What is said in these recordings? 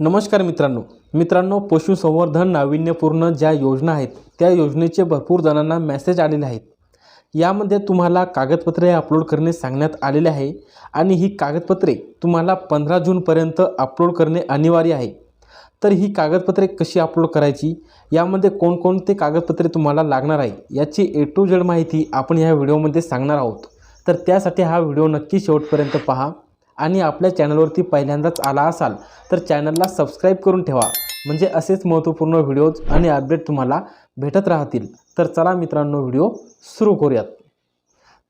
नमस्कार मित्रांनो. मित्रांनो पशुसंवर्धन नाविन्यपूर्ण ज्या योजना आहेत त्या योजनेचे भरपूर जणांना मेसेज आलेले आहेत. यामध्ये तुम्हाला कागदपत्रे अपलोड करणे सांगण्यात आलेले आहे आणि ही कागदपत्रे तुम्हाला पंधरा जूनपर्यंत अपलोड करणे अनिवार्य आहे. तर ही कागदपत्रे कशी अपलोड करायची यामध्ये कोणकोणते कागदपत्रे तुम्हाला लागणार आहे याची ए टू जेड माहिती आपण ह्या व्हिडिओमध्ये सांगणार आहोत. तर त्यासाठी हा व्हिडिओ नक्की शेवटपर्यंत पहा. आणि आपल्या चॅनलवरती पहिल्यांदाच आला असाल तर चॅनलला सबस्क्राईब करून ठेवा. म्हणजे असेच महत्त्वपूर्ण व्हिडिओज आणि अपडेट तुम्हाला भेटत राहतील. तर चला मित्रांनो व्हिडिओ सुरू करूयात.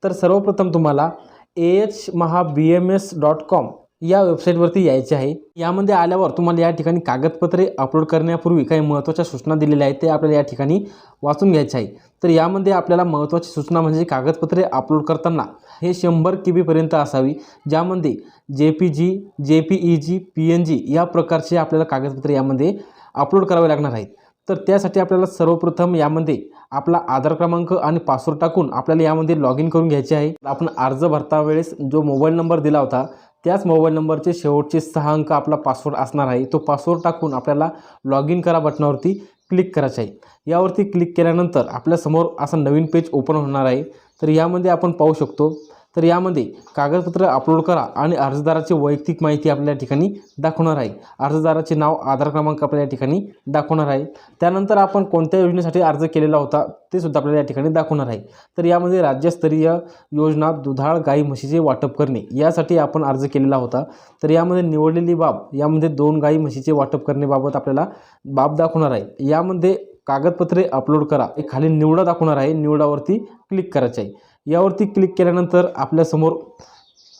तर सर्वप्रथम तुम्हाला A H Maha B M S dot com या वेबसाईटवरती यायचे आहे. यामध्ये आल्यावर तुम्हाला या ठिकाणी कागदपत्रे अपलोड करण्यापूर्वी काही महत्त्वाच्या सूचना दिलेल्या आहेत ते आपल्याला या ठिकाणी वाचून घ्यायचे आहे. तर यामध्ये आपल्याला महत्त्वाची सूचना म्हणजे कागदपत्रे अपलोड करताना हे शंभर के बीपर्यंत असावी ज्यामध्ये J P G J P E G P N G या प्रकारचे आपल्याला कागदपत्रे यामध्ये अपलोड करावे लागणार आहेत. तर त्यासाठी आपल्याला सर्वप्रथम यामध्ये आपला आधार क्रमांक आणि पासवर्ड टाकून आपल्याला यामध्ये लॉग इन करून घ्यायचे आहे. आपण अर्ज भरता वेळेस जो मोबाईल नंबर दिला होता त्याच मोबाईल नंबरचे शेवटचे सहा अंक आपला पासवर्ड असणार आहे. तो पासवर्ड टाकून आपल्याला लॉग इन करा बटनावरती क्लिक करायचं आहे. यावरती क्लिक केल्यानंतर आपल्यासमोर असं नवीन पेज ओपन होणार आहे. तर यामध्ये आपण पाहू शकतो तर यामध्ये कागदपत्र अपलोड करा आणि अर्जदाराची वैयक्तिक माहिती आपल्या ठिकाणी दाखवणार आहे. अर्जदाराचे नाव आधार क्रमांक आपल्या या ठिकाणी दाखवणार आहे. त्यानंतर आपण कोणत्या योजनेसाठी अर्ज केलेला होता ते सुद्धा आपल्याला या ठिकाणी दाखवणार आहे. तर यामध्ये राज्यस्तरीय योजना दुधाळ गाई म्हशीचे वाटप करणे यासाठी आपण अर्ज केलेला होता. तर यामध्ये निवडलेली बाब यामध्ये दोन गाई म्हशीचे वाटप करण्याबाबत आपल्याला बाब दाखवणार आहे. यामध्ये कागदपत्रे अपलोड करा. हे खाली निवडा दाखवणार आहे. निवडावरती क्लिक करायचं आहे. यावरती क्लिक केल्यानंतर आपल्यासमोर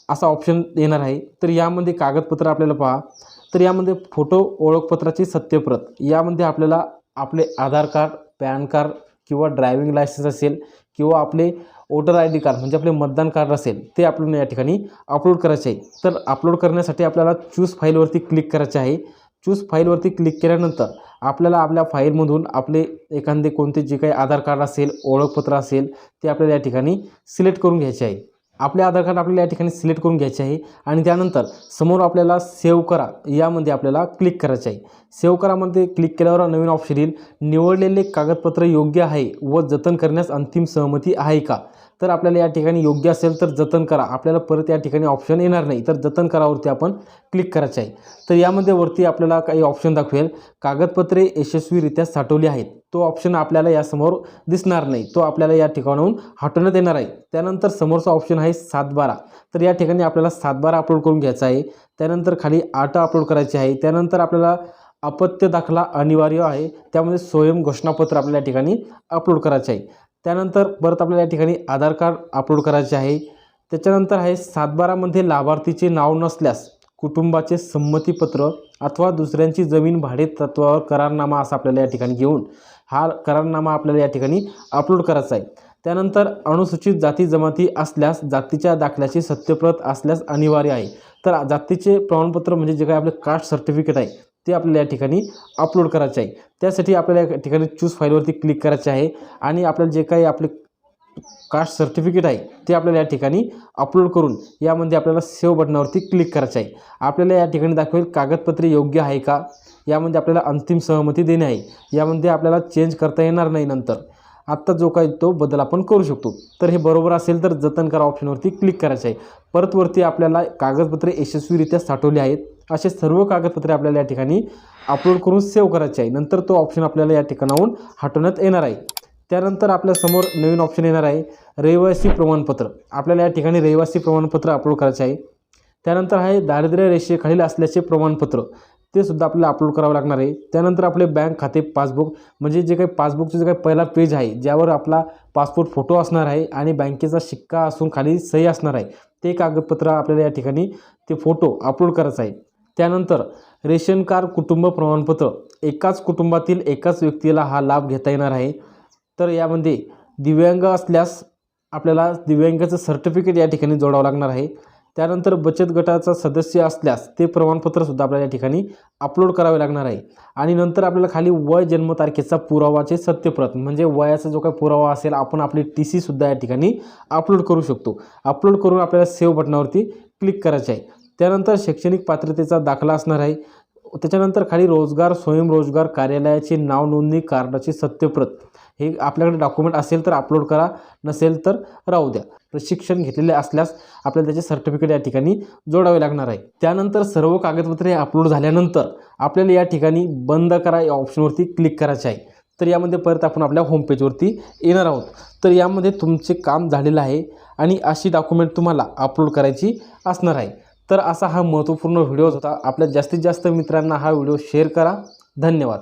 असा ऑप्शन येणार आहे. तर यामध्ये कागदपत्र आपल्याला पहा. तर यामध्ये फोटो ओळखपत्राची सत्यप्रत. यामध्ये आपल्याला आपले आधार कार्ड पॅन कार्ड किंवा ड्रायविंग लायसन्स असेल किंवा आपले वोटर आय डी कार्ड म्हणजे आपले मतदान कार्ड असेल ते आपल्याला या ठिकाणी अपलोड करायचे आहे. तर अपलोड करण्यासाठी आपल्याला चूज फाईलवरती क्लिक करायचे आहे. चूज फाईलवरती क्लिक केल्यानंतर आपल्याला आपल्या फाईलमधून आपले एखादे कोणते जे काही आधार कार्ड असेल ओळखपत्र असेल ते आपल्याला या ठिकाणी सिलेक्ट करून घ्यायचे आहे. आपले आधार कार्ड आपल्याला या ठिकाणी सिलेक्ट करून घ्यायचे आहे आणि त्यानंतर समोर आपल्याला सेव्ह करा यामध्ये आपल्याला क्लिक करायचे आहे. सेव्ह करामध्ये क्लिक केल्यावर नवीन ऑप्शन येईल. निवडलेले कागदपत्र योग्य आहे व जतन करण्यास अंतिम सहमती आहे का? तर आपल्याला या ठिकाणी योग्य असेल तर जतन करा. आपल्याला परत या ठिकाणी ऑप्शन येणार नाही. तर जतन करावरती आपण क्लिक करायचे आहे. तर यामध्ये वरती आपल्याला काही ऑप्शन दाखवेल. कागदपत्रे यशस्वीरित्या साठवली आहेत. तो ऑप्शन आपल्याला यासमोर दिसणार नाही. तो आपल्याला या ठिकाणाहून हटवण्यात येणार आहे. त्यानंतर समोरचा ऑप्शन आहे सातबारा. तर या ठिकाणी आपल्याला सातबारा अपलोड करून घ्यायचा आहे. त्यानंतर खाली आठ अपलोड करायचे आहे. त्यानंतर आपल्याला अपत्य दाखला अनिवार्य आहे. त्यामध्ये स्वयं घोषणापत्र आपल्या या ठिकाणी अपलोड करायचे आहे. त्यानंतर परत आपल्याला या ठिकाणी आधार कार्ड अपलोड करायचे आहे. त्याच्यानंतर आहे सातबारामध्ये लाभार्थीचे नाव नसल्यास कुटुंबाचे संमतीपत्र अथवा दुसऱ्यांची जमीन भाडे तत्वावर करारनामा असा आपल्याला या ठिकाणी घेऊन हा करारनामा आपल्याला या ठिकाणी अपलोड करायचा आहे. त्यानंतर अनुसूचित जाती जमाती असल्यास जातीच्या दाखल्याची सत्यप्रत असल्यास अनिवार्य आहे. तर जातीचे प्रमाणपत्र म्हणजे जे काय आपले कास्ट सर्टिफिकेट आहे ते आपल्याला या ठिकाणी अपलोड करायचे आहे. त्यासाठी आपल्याला या ठिकाणी चूज फाईलवरती क्लिक करायचे आहे आणि आपल्याला जे काही आपले कास्ट सर्टिफिकेट आहे ते आपल्याला या ठिकाणी अपलोड करून यामध्ये आपल्याला सेव्ह बटनावरती क्लिक करायचं आहे. आपल्याला या ठिकाणी दाखवेल कागदपत्रे योग्य आहे का? यामध्ये आपल्याला अंतिम सहमती देणे आहे. यामध्ये आपल्याला चेंज करता येणार नाही नंतर. आत्ता जो काही तो बदल आपण करू शकतो. तर हे बरोबर असेल तर जतन करा ऑप्शनवरती क्लिक करायचं आहे. परतवरती आपल्याला कागदपत्रे यशस्वीरित्या साठवली आहेत. असे सर्व कागदपत्रे आपल्याला या ठिकाणी अपलोड करून सेव्ह करायचे आहे. नंतर तो ऑप्शन आपल्याला या ठिकाणाहून हटवण्यात येणार आहे. त्यानंतर आपल्यासमोर नवीन ऑप्शन येणार आहे. रहिवासी प्रमाणपत्र. आपल्याला या ठिकाणी रहिवासी प्रमाणपत्र अपलोड करायचे आहे. त्यानंतर आहे दारिद्र्य रेषेखालील असल्याचे प्रमाणपत्र. ते सुद्धा आपल्याला अपलोड करावं लागणार आहे. त्यानंतर आपले बँक खाते पासबुक म्हणजे जे काही पासबुकचं जे काही पहिला पेज आहे ज्यावर आपला पासपोर्ट फोटो असणार आहे आणि बँकेचा शिक्का असून खाली सही असणार आहे ते कागदपत्र आपल्याला या ठिकाणी ते फोटो अपलोड करायचं आहे. त्यानंतर रेशन कार्ड कुटुंब प्रमाणपत्र एकाच कुटुंबातील एकाच व्यक्तीला हा लाभ घेता येणार आहे. तर यामध्ये दिव्यांग असल्यास आपल्याला दिव्यांगाचं सर्टिफिकेट या ठिकाणी जोडावं लागणार आहे. त्यानंतर बचत गटाचा सदस्य असल्यास ते प्रमाणपत्रसुद्धा आपल्याला या ठिकाणी अपलोड करावे लागणार आहे. आणि नंतर आपल्याला खाली वय जन्मतारखेचा पुरावाचे सत्यप्रत म्हणजे वयाचा जो काही पुरावा असेल आपण आपली टी सीसुद्धा या ठिकाणी अपलोड करू शकतो. अपलोड करून आपल्याला सेव्ह बटनावरती क्लिक करायचे आहे. त्यानंतर शैक्षणिक पात्रतेचा दाखला असणार आहे. त्याच्यानंतर खाली रोजगार स्वयंरोजगार कार्यालयाची नाव नोंदणी कार्डाची सत्यप्रत. हे आपल्याकडे डॉक्युमेंट असेल तर अपलोड करा नसेल तर राहू द्या. प्रशिक्षण घेतलेले असल्यास आपल्याला त्याचे सर्टिफिकेट या ठिकाणी जोडावे लागणार आहे. त्यानंतर सर्व कागदपत्रे अपलोड झाल्यानंतर आपल्याला या ठिकाणी बंद करा या ऑप्शनवरती क्लिक करायचे आहे. तर यामध्ये परत आपण आपल्या होमपेजवरती येणार आहोत. तर यामध्ये तुमचे काम झालेलं आहे आणि अशी डॉक्युमेंट तुम्हाला अपलोड करायची असणार आहे. तर असा हा महत्त्वपूर्ण व्हिडिओ होता. आपल्या जास्तीत जास्त मित्रांना हा व्हिडिओ शेअर करा. धन्यवाद.